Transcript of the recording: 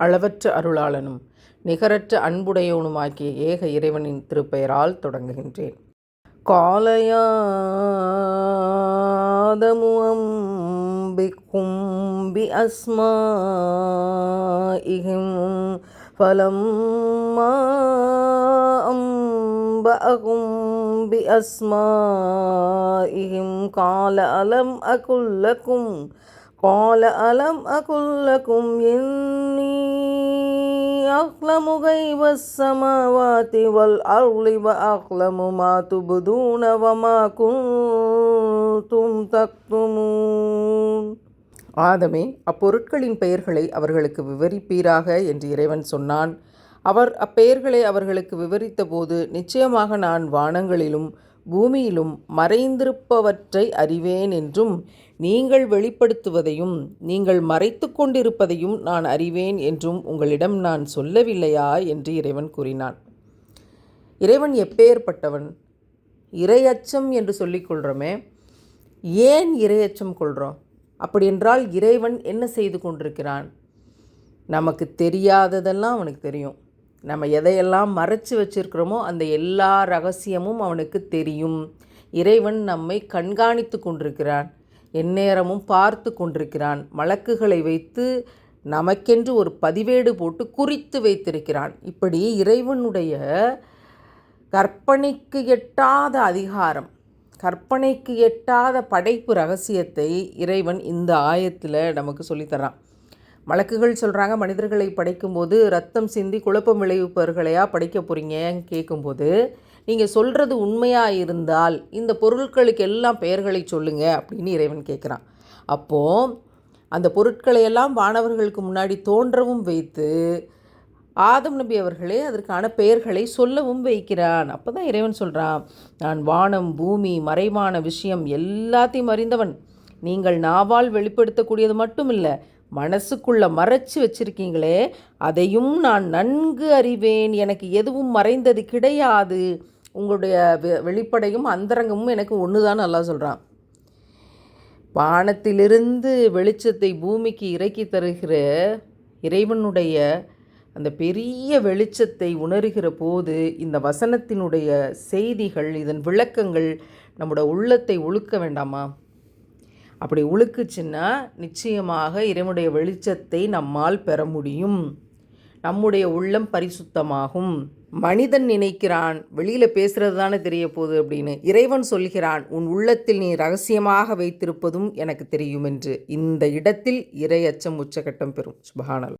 அளவற்ற அருளாளனும் நிகரற்ற அன்புடையவனுமாகிய ஏக இறைவனின் திருப்பெயரால் தொடங்குகின்றேன் காலயாதமு அம்பிக்கும் பி அஸ்மாஇஹிம் فلما أنبأهم بأسمائهم قال ألم أقل لكم قال ألم أقل لكم إني أعلم غيب السماوات والأرض وأعلم ما تبدون وما كنتم تكتمون ஆதமே அப்பொருட்களின் பெயர்களை அவர்களுக்கு விவரிப்பீராக என்று இறைவன் சொன்னான் அவர் அப்பெயர்களை அவர்களுக்கு விவரித்தபோது நிச்சயமாக நான் வானங்களிலும் பூமியிலும் மறைந்திருப்பவற்றை அறிவேன் என்றும் நீங்கள் வெளிப்படுத்துவதையும் நீங்கள் மறைத்து கொண்டிருப்பதையும் நான் அறிவேன் என்றும் உங்களிடம் நான் சொல்லவில்லையா? என்று இறைவன் கூறினான். இறைவன் எப்பேற்பட்டவன்? இரையச்சம் என்று சொல்லிக்கொள்கிறோமே ஏன் இரையச்சம் கொள்கிறோம் அப்படி என்றால் இறைவன் என்ன செய்து கொண்டிருக்கிறான்? நமக்கு தெரியாததெல்லாம் அவனுக்கு தெரியும். நம்ம எதையெல்லாம் மறைச்சி வச்சிருக்கிறோமோ அந்த எல்லா ரகசியமும் அவனுக்கு தெரியும். இறைவன் நம்மை கண்காணித்து கொண்டிருக்கிறான். எந்நேரமும் பார்த்து கொண்டிருக்கிறான். மலக்குகளை வைத்து நமக்கென்று ஒரு பதிவேடு போட்டு குறித்து வைத்திருக்கிறான். இப்படி இறைவனுடைய கற்பனைக்கு எட்டாத அதிகாரம் கற்பனைக்கு எட்டாத படைப்பு ரகசியத்தை இறைவன் இந்த ஆயத்தில் நமக்கு சொல்லித்தரான் வழக்குகள் சொல்கிறாங்க மனிதர்களை படைக்கும்போது ரத்தம் சிந்தி குழப்பம் விளைவிப்பவர்களையா படைக்க போகிறீங்கன்னு கேட்கும்போது நீங்கள் சொல்கிறது உண்மையாக இருந்தால் இந்த பொருட்களுக்கு எல்லாம் பெயர்களை சொல்லுங்கள் அப்படின்னு இறைவன் கேட்குறான் அப்போது அந்த பொருட்களையெல்லாம் வானவர்களுக்கு முன்னாடி தோன்றவும் வைத்து ஆதம் நபி அவர்களே அதற்கான பெயர்களை சொல்லவும் வைக்கிறான். அப்போ தான் இறைவன் சொல்கிறான் நான் வானம் பூமி மறைவான விஷயம் எல்லாத்தையும் அறிந்தவன். நீங்கள் நாவால் வெளிப்படுத்தக்கூடியது மட்டும் இல்லை மனசுக்குள்ள மறைச்சி வச்சிருக்கீங்களே அதையும் நான் நன்கு அறிவேன். எனக்கு எதுவும் மறைந்தது கிடையாது. உங்களுடைய வெளிப்படையும் அந்தரங்கமும் எனக்கு ஒன்று தான் நல்லா சொல்கிறான் வானத்திலிருந்து வெளிச்சத்தை பூமிக்கு இறக்கி தருகிற இறைவனுடைய அந்த பெரிய வெளிச்சத்தை உணர்கிற போது இந்த வசனத்தினுடைய செய்திகள் இதன் விளக்கங்கள் நம்முடைய உள்ளத்தை ஒழுக்க வேண்டாமா? அப்படி உழுக்குச்சுன்னா நிச்சயமாக இறைவனுடைய வெளிச்சத்தை நம்மால் பெற முடியும். நம்முடைய உள்ளம் பரிசுத்தமாகும். மனிதன் நினைக்கிறான் வெளியில் பேசுகிறது தானே தெரிய போகுது அப்படின்னு இறைவன் சொல்கிறான் உன் உள்ளத்தில் நீ ரகசியமாக வைத்திருப்பதும் எனக்கு தெரியும் என்று. இந்த இடத்தில் இறை அச்சம் உச்சகட்டம் பெறும். சுபகானல்.